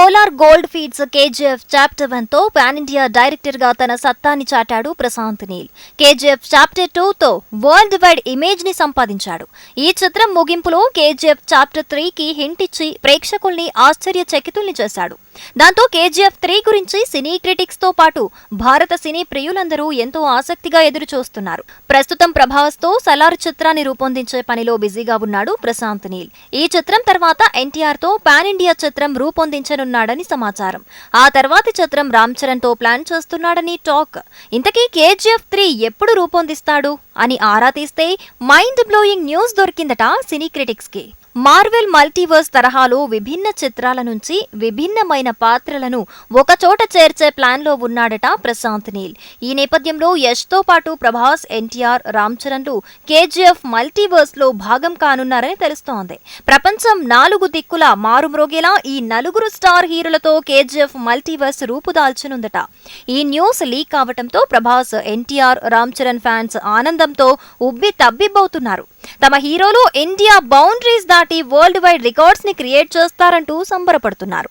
Kolar gold fields KGF chapter వన్తో pan India డైరెక్టర్గా తన సత్తాని చాటాడు Prashanth Neel. KGF chapter two తో వరల్డ్ వైడ్ ఇమేజ్ని సంపాదించాడు. ఈ చిత్రం ముగింపులో కేజీఎఫ్ చాప్టర్ త్రీ కి హింట్ ఇచ్చి ప్రేక్షకుల్ని ఆశ్చర్యచకితుల్ని చేశాడు. దాంతో కేజీఎఫ్ త్రీ గురించి సినీ క్రిటిక్స్తో పాటు భారత సినీ ప్రియులందరూ ఎంతో ఆసక్తిగా ఎదురు చూస్తున్నారు ప్రస్తుతం ప్రభాస్తో సలార్ చిత్రాన్ని రూపొందించే పనిలో బిజీగా ఉన్నాడు ప్రశాంత్ నీల్. ఈ చిత్రం తర్వాత ఎన్టీఆర్తో పాన్ ఇండియా చిత్రం రూపొందించనున్నాడని సమాచారం. ఆ తర్వాతి చిత్రం రామ్ చరణ్తో ప్లాన్ చేస్తున్నాడని టాక్. ఇంతకీ కేజీఎఫ్ త్రీ ఎప్పుడు రూపొందిస్తాడు అని ఆరా తీస్తే మైండ్ బ్లోయింగ్ న్యూస్ దొరికిందట సినీ క్రిటిక్స్కి మార్వెల్ మల్టీవర్స్ తరహాలో విభిన్న చిత్రాల నుంచి విభిన్నమైన పాత్రలను ఒకచోట చేర్చే ప్లాన్లో ఉన్నాడట ప్రశాంత్ నీల్. ఈ నేపథ్యంలో యష్తో పాటు ప్రభాస్ ఎన్టీఆర్ రామ్ చరణ్లు కేజీఎఫ్ మల్టీవర్స్లో భాగం కానున్నారని తెలుస్తోంది. ప్రపంచం నాలుగు దిక్కుల మారుమ్రోగేలా ఈ నలుగురు స్టార్ హీరోలతో కేజీఎఫ్ మల్టీవర్స్ రూపుదాల్చనుందట. ఈ న్యూస్ లీక్ అవటంతో ప్రభాస్ ఎన్టీఆర్ రామ్ చరణ్ ఫ్యాన్స్ ఆనందంతో ఉబ్బి తబ్బిబ్బవుతున్నారు. తమ హీరోలు ఇండియా బౌండరీస్ దాటి వరల్డ్ వైడ్ రికార్డ్స్ని క్రియేట్ చేస్తారంటూ సంబరపడుతున్నారు.